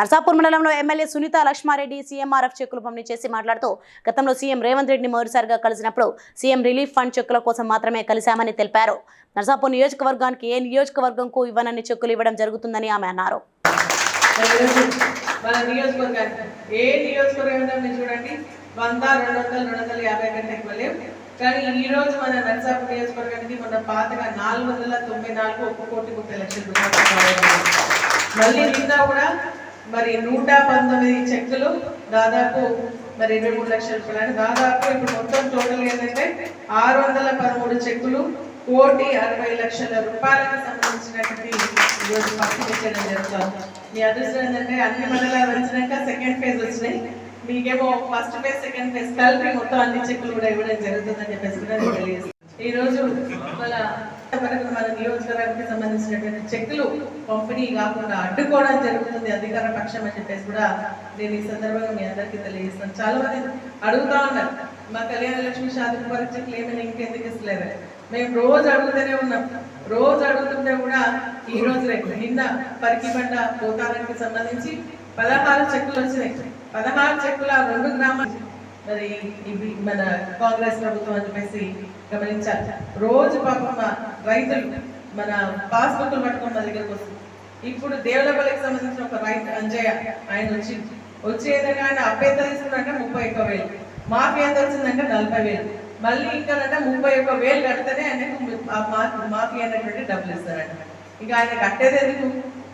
నర్సాపూర్ మండలంలో MLA Sunitha Lakshma Reddy CMRF చెక్కులు పంపిణీ చేసి మాట్లాడుతూ గతంలో సీఎం రేవంత్ రెడ్డిని మొదటిసారిగా కలిసినప్పుడు సీఎం రిలీఫ్ ఫండ్ చెక్కుల కోసం మాత్రమే కలిశామని తెలిపారు నర్సాపూర్ నియోజకవర్గానికి ఏ నియోజకవర్గంకు ఇవ్వనని చెక్కులు ఇవ్వడం జరుగుతుందని ఆమె అన్నారు కానీ ఈ రోజు మన నర్సాపూర్ నియోజకవర్గానికి మొన్న పాతగా నాలుగు వందల తొంభై నాలుగు ఒక్క కోటి ముప్పై లక్షల రూపాయలు మళ్ళీ నిన్న కూడా మరి నూట పంతొమ్మిది చెక్కులు దాదాపు మరి ఇరవై మూడు లక్షల రూపాయలు దాదాపు ఇప్పుడు మొత్తం టోటల్ ఏంటంటే ఆరు వందల పదమూడు చెక్కులు కోటి అరవై లక్షల రూపాయలకు సంబంధించినటువంటి ఈరోజు పంపించడం జరుగుతుంది మీ అదృష్టం ఏంటంటే అన్ని మండలాలు వచ్చినాక సెకండ్ ఫేజ్ వచ్చినాయి మీకేమో ఫస్ట్ ఫేజ్ సెకండ్ ఫేజ్ కలిపి మొత్తం అన్ని చెక్కులు కూడా ఇవ్వడం జరుగుతుందని చెప్పేసి కూడా తెలియజేస్తాను ఈరోజు మన మన నియోజకవర్గానికి సంబంధించినటువంటి చెక్కులు పంపిణీ కాకుండా అడ్డుకోవడం జరుగుతుంది అధికార పక్షం అని చెప్పేసి కూడా నేను ఈ సందర్భంగా మీ అందరికీ తెలియజేస్తాను చాలా మంది అడుగుతా ఉన్నారు మా కళ్యాణ లక్ష్మి శాంతి వరకు చెక్కులు ఏమైనా ఇంకెందుకు ఇస్తలేదు మేము రోజు అడుగుతూనే ఉన్నాం రోజు అడుగుతుంటే కూడా ఈ రోజు రేపు నిన్న పరికిబండ పోతారానికి సంబంధించి పదహారు చెక్కులు వచ్చినాయి పదహారు చెక్కులు ఆ రెండు గ్రామాలు మరి మన కాంగ్రెస్ ప్రభుత్వం అని చెప్పేసి గమనించాలి రోజు పాపం రైతులు మన పాస్బుక్లు పట్టుకొని మన దగ్గరకు వస్తుంది ఇప్పుడు దేవులపల్లికి సంబంధించిన ఒక రైతు అంజయ్య ఆయన వచ్చి వచ్చి ఏదైనా ఆయన అభ్యర్థ తీసుకున్నాక ముప్పై ఒక్క వేలు మాకు ఎంత వచ్చిందంటే నలభై వేలు మళ్ళీ ఇంకానంటే ముప్పై ఒక్క వేలు కడితేనే ఆయనకు మాఫీ ఏంటంటే డబ్బులు ఇస్తారంట ఇంకా ఆయన కట్టేది ఎందుకు